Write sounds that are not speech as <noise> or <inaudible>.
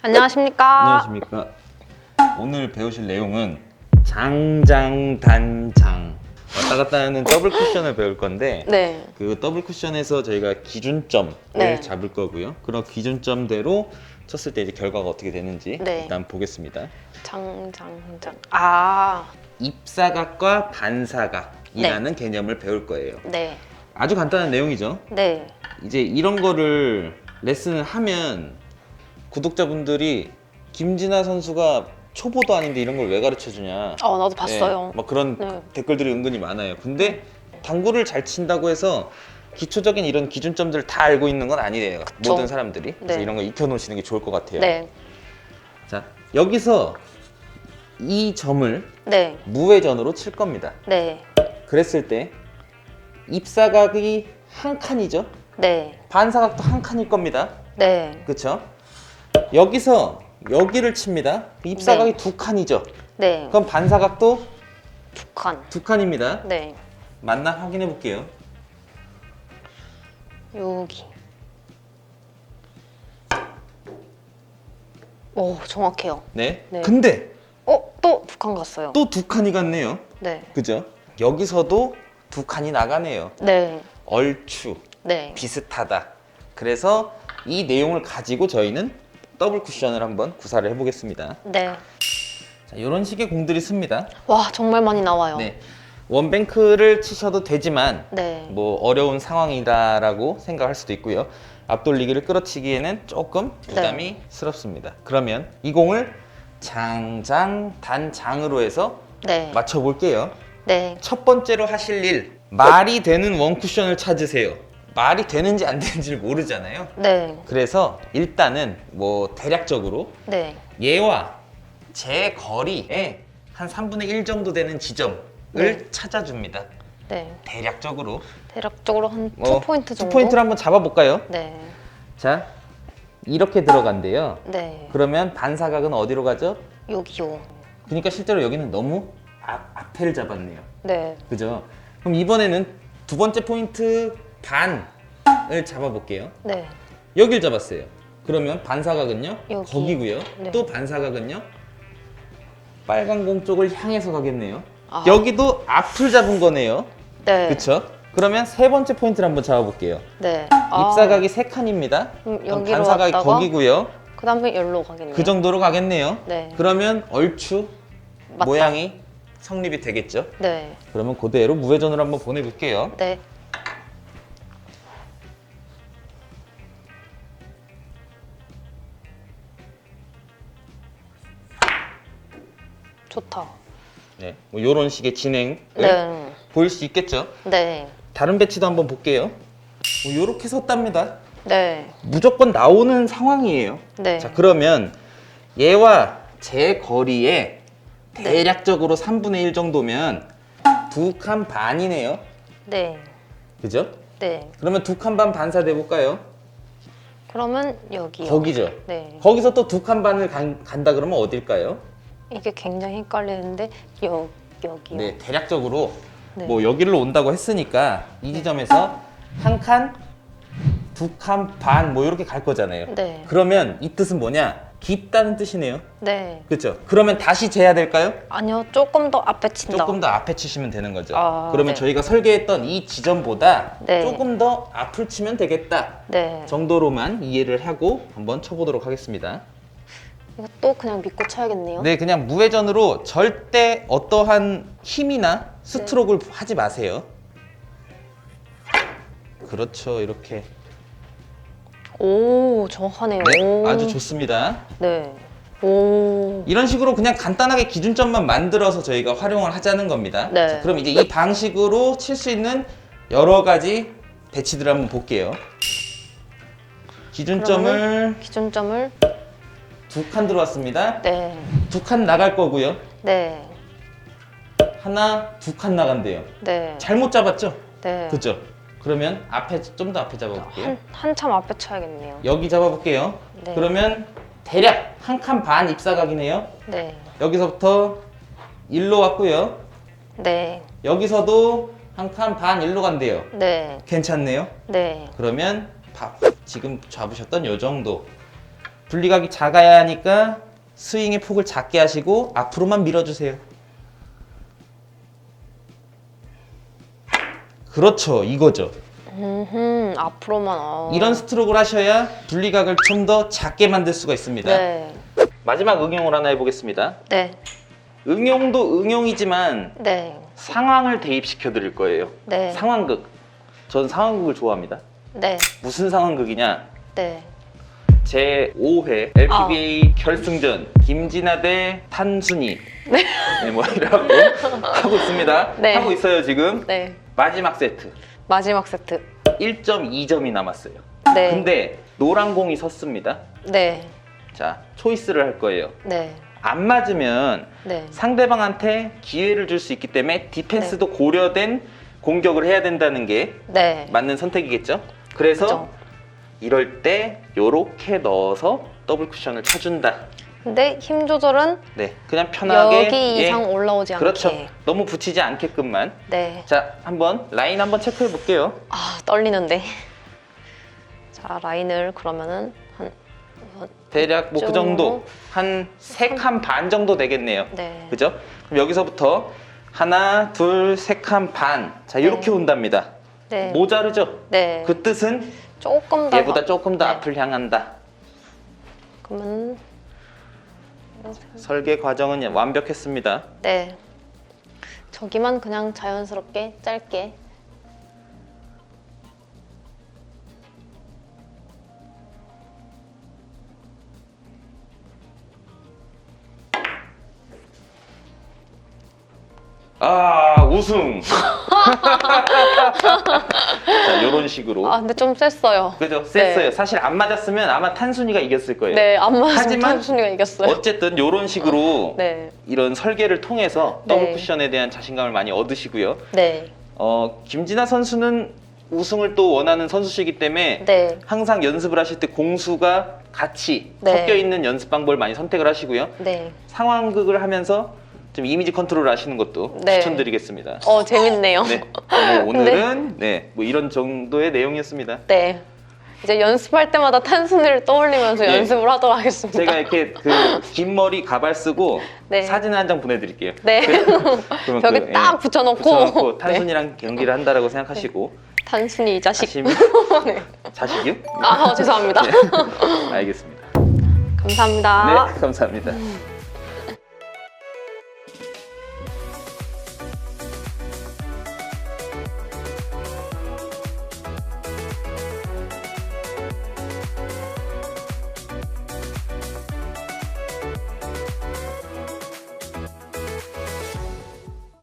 안녕하십니까. 안녕하십니까. 오늘 배우실 내용은 장장단장 왔다 갔다 하는 더블 쿠션을 배울 건데 네. 그 더블 쿠션에서 저희가 기준점을 네. 잡을 거고요. 그런 기준점대로 쳤을 때 이제 결과가 어떻게 되는지 네. 일단 보겠습니다. 장장장. 아, 입사각과 반사각이라는 개념을 배울 거예요. 네. 아주 간단한 내용이죠. 네. 이제 이런 거를 레슨을 하면 구독자분들이 김진아 선수가 초보도 아닌데 이런 걸 왜 가르쳐 주냐. 어, 나도 봤어요. 네, 막 그런 네. 댓글들이 은근히 많아요. 근데 당구를 잘 친다고 해서 기초적인 이런 기준점들을 다 알고 있는 건 아니에요. 그쵸. 모든 사람들이. 그래서 네. 이런 거 익혀 놓으시는 게 좋을 것 같아요. 네. 자, 여기서 이 점을 네. 무회전으로 칠 겁니다. 네. 그랬을 때 입사각이 한 칸이죠. 네. 반사각도 한 칸일 겁니다. 네. 그렇죠? 여기서 여기를 칩니다. 입사각이 네. 두 칸이죠. 네. 그럼 반사각도 두 칸. 두 칸입니다. 네. 맞나 확인해 볼게요. 여기. 오, 정확해요. 네. 네. 근데 어, 또 두 칸 갔어요. 또 두 칸이 갔네요. 네. 그죠? 여기서도 두 칸이 나가네요. 네. 얼추 네. 비슷하다. 그래서 이 내용을 가지고 저희는 더블 쿠션을 한번 구사를 해보겠습니다. 네. 자, 이런 식의 공들이 씁니다. 와, 정말 많이 나와요. 네. 원뱅크를 치셔도 되지만 네. 뭐 어려운 상황이다라고 생각할 수도 있고요. 앞돌리기를 끌어치기에는 조금 부담이 스럽습니다. 그러면 이 공을 장장 단장으로 해서 네. 맞춰 볼게요. 네. 첫 번째로 하실 일 말이 되는 원 쿠션을 찾으세요. 말이 되는지 안 되는지를 모르잖아요. 네. 그래서 일단은 뭐 대략적으로 네. 얘와 제 거리에 한 3분의 1 정도 되는 지점을 네. 찾아줍니다. 네. 대략적으로 대략적으로 한투 뭐, 포인트 정도. 투 포인트를 한번 잡아볼까요? 네. 자, 이렇게 들어간대요. 네. 그러면 반사각은 어디로 가죠? 여기요. 그러니까 실제로 여기는 너무 앞, 앞에를 잡았네요. 네. 그죠? 그럼 이번에는 두 번째 포인트 반을 잡아볼게요. 네. 여길 잡았어요. 그러면 반사각은요? 여기. 거기고요. 네. 또 반사각은요? 빨간 공 쪽을 향해서 가겠네요. 아. 여기도 앞을 잡은 거네요. 네. 그쵸? 그러면 세 번째 포인트를 한번 잡아볼게요. 네. 아, 입사각이 세 칸입니다. 그럼 그럼 여기로 반사각이 왔다가? 거기고요. 그 다음에 여기로 가겠네요. 그 정도로 가겠네요. 네. 그러면 얼추 맞다. 모양이 성립이 되겠죠. 네. 그러면 그대로 무회전으로 한번 보내볼게요. 네. 좋다. 네, 뭐 이런 식의 진행을 네. 보일 수 있겠죠. 네. 다른 배치도 한번 볼게요. 뭐 이렇게 섰답니다. 네. 무조건 나오는 상황이에요. 네. 자, 그러면 얘와 제 거리에 네. 대략적으로 3분의 1 정도면 두 칸 반이네요. 네. 그죠? 네. 그러면 두 칸 반 반사돼 볼까요? 그러면 여기요. 거기죠. 네. 거기서 또 두 칸 반을 간, 간다 그러면 어딜까요? 이게 굉장히 헷갈리는데 여 여기요. 네, 대략적으로 네. 뭐 여기로 온다고 했으니까 이 지점에서 한 칸, 두 칸 반 뭐 이렇게 갈 거잖아요. 네. 그러면 이 뜻은 뭐냐? 깊다는 뜻이네요. 네. 그렇죠? 그러면 다시 재야 될까요? 아니요. 조금 더 앞에 친다. 조금 더 앞에 치시면 되는 거죠. 아, 그러면 네. 저희가 설계했던 이 지점보다 네. 조금 더 앞을 치면 되겠다 네. 정도로만 이해를 하고 한번 쳐보도록 하겠습니다. 이거 또 그냥 믿고 쳐야겠네요. 네, 그냥 무회전으로 절대 어떠한 힘이나 스트로크를 하지 마세요. 그렇죠, 이렇게. 오, 정확하네요. 네, 오. 아주 좋습니다. 네. 오. 이런 식으로 그냥 간단하게 기준점만 만들어서 저희가 활용을 하자는 겁니다. 네. 자, 그럼 이제 이 방식으로 칠 수 있는 여러 가지 배치들을 한번 볼게요. 기준점을 기준점을 두 칸 들어왔습니다. 네. 두 칸 나갈 거고요. 네. 하나, 두 칸 나간대요. 네. 잘못 잡았죠? 네. 그죠? 그러면 앞에 좀 더 앞에 잡아볼게요. 한 한참 앞에 쳐야겠네요. 여기 잡아볼게요. 네. 그러면 대략 한 칸 반 입사각이네요. 네. 여기서부터 일로 왔고요. 네. 여기서도 한 칸 반 일로 간대요. 네. 괜찮네요. 네. 그러면 바- 지금 잡으셨던 요 정도 분리각이 작아야 하니까 스윙의 폭을 작게 하시고 앞으로만 밀어주세요. 그렇죠, 이거죠. 음, 앞으로만. 어. 이런 스트로크를 하셔야 분리각을 좀 더 작게 만들 수가 있습니다. 네. 마지막 응용을 하나 해보겠습니다. 네. 응용도 응용이지만 네. 상황을 대입시켜 드릴 거예요. 네. 상황극. 전 상황극을 좋아합니다. 네. 무슨 상황극이냐? 네. 제 5회 LPBA 결승전 김진아 대 탄순이 네. 뭐 이라고 <laughs> 하고 있습니다. 네. 하고 있어요 지금. 네. 마지막 세트 마지막 세트. 1.2점이 남았어요. 네. 근데 노란 공이 섰습니다. 네. 자 초이스를 할 거예요. 네. 안 맞으면 네. 상대방한테 기회를 줄 수 있기 때문에 디펜스도 고려된 공격을 해야 된다는 게 네. 맞는 선택이겠죠. 그래서 그죠. 이럴 때 요렇게 넣어서 더블 쿠션을 쳐준다. 근데 힘 조절은 네, 그냥 편하게 여기 예, 이상 올라오지 않게. 그렇죠. 너무 붙이지 않게끔만. 네. 자, 한번 라인 한번 체크해 볼게요. 아, 떨리는데. 자, 라인을 그러면은 한 대략 뭐 그 정도? 한 세 칸 반 정도 되겠네요. 네. 그죠? 그럼 여기서부터 하나, 둘, 세 칸 반. 자, 이렇게 네. 온답니다. 네. 모자르죠? 네. 그 뜻은 조금 더 얘보다 조금 더 네. 앞을 향한다. 그러면 설계 과정은 완벽했습니다. 네. 저기만 그냥 자연스럽게 짧게 아, 우승! <laughs> 자, 요런 식으로. 아 근데 좀 셌어요. 그죠? 셌어요. 네. 사실 안 맞았으면 아마 탄순이가 이겼을 거예요. 네, 안 맞으면 하지만 탄순이가 이겼어요. 어쨌든 요런 식으로 네, 이런 설계를 통해서 네. 더블 쿠션에 대한 자신감을 많이 얻으시고요. 네, 어, 김진아 선수는 우승을 또 원하는 선수시기 때문에 네, 항상 연습을 하실 때 공수가 같이 네. 섞여 있는 연습 방법을 많이 선택을 하시고요. 네. 상황극을 하면서 좀 이미지 컨트롤을 하시는 것도 네. 추천드리겠습니다. 어 재밌네요. 네. 어, <laughs> 오늘은 네, 뭐 이런 정도의 내용이었습니다. 네. 이제 연습할 때마다 탄순이를 떠올리면서 네. 연습을 하도록 하겠습니다. 제가 이렇게 그 긴 머리 가발 쓰고 네. 사진 한 장 보내드릴게요. 네. <laughs> 그러면 벽에 그, 딱 예, 붙여놓고, 붙여놓고 네. 탄순이랑 경기를 한다라고 생각하시고 탄순이 이 자식. 하시면 <laughs> 네. 자식이요? 아 죄송합니다. 알겠습니다. 감사합니다. 네, 감사합니다.